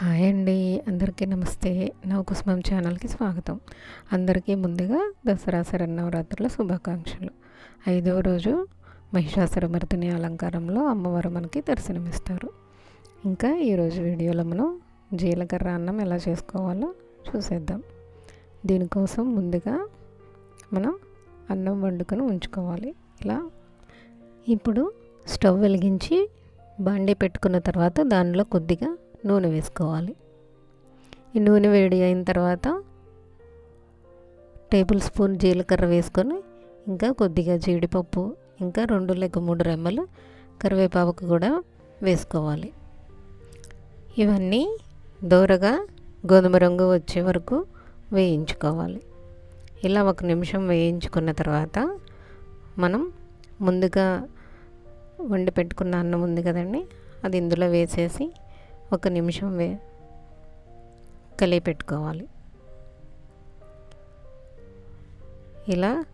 Hi అండి. అందరికీ నమస్తే. నవకుసుమం ఛానల్కి స్వాగతం. అందరికీ ముందుగా దసరా శరన్నవరాత్రుల శుభాకాంక్షలు. ఐదవ రోజు మహిషాసురమర్దిని అలంకారంలో అమ్మవారు మనకి దర్శనమిస్తారు. ఇంకా ఈరోజు వీడియోలో మనం జీలకర్ర అన్నం ఎలా చేసుకోవాలో చూసేద్దాం. దీనికోసం ముందుగా మనం అన్నం వండుకొని ఉంచుకోవాలి. ఇలా ఇప్పుడు స్టవ్ వెలిగించి బాండీ పెట్టుకున్న తర్వాత దానిలో కొద్దిగా నూనె వేసుకోవాలి. ఈ నూనె వేడి అయిన తర్వాత టేబుల్ స్పూన్ జీలకర్ర వేసుకొని ఇంకా కొద్దిగా జీడిపప్పు ఇంకా రెండు లేక మూడు రెమ్మలు కరివేపాకు కూడా వేసుకోవాలి. ఇవన్నీ దోరగా గోధుమ రంగు వచ్చే వరకు వేయించుకోవాలి. ఇలా ఒక నిమిషం వేయించుకున్న తర్వాత మనం ముందుగా వండి పెట్టుకున్న అన్నం ఉంది కదండి అది ఇందులో వేసేసి ఒక నిమిషం వే కలిపి పెట్టుకోవాలి. ఇలా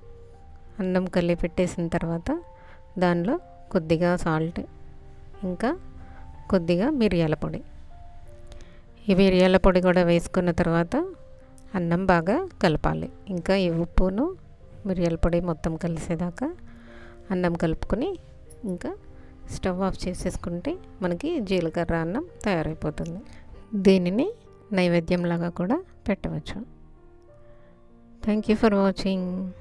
అన్నం కలిపి పెట్టేసిన తర్వాత దానిలో కొద్దిగా సాల్ట్ ఇంకా కొద్దిగా మిరియాల పొడి. ఈ మిరియాల పొడి కూడా వేసుకున్న తర్వాత అన్నం బాగా కలపాలి. ఇంకా ఈ ఉప్పును మిరియాల పొడి మొత్తం కలిసేదాకా అన్నం కలుపుకొని ఇంకా స్టవ్ ఆఫ్ చేసేసుకుంటే మనకి జీలకర్ర అన్నం తయారైపోతుంది. దీనిని నైవేద్యంలాగా కూడా పెట్టవచ్చు. Thank you for watching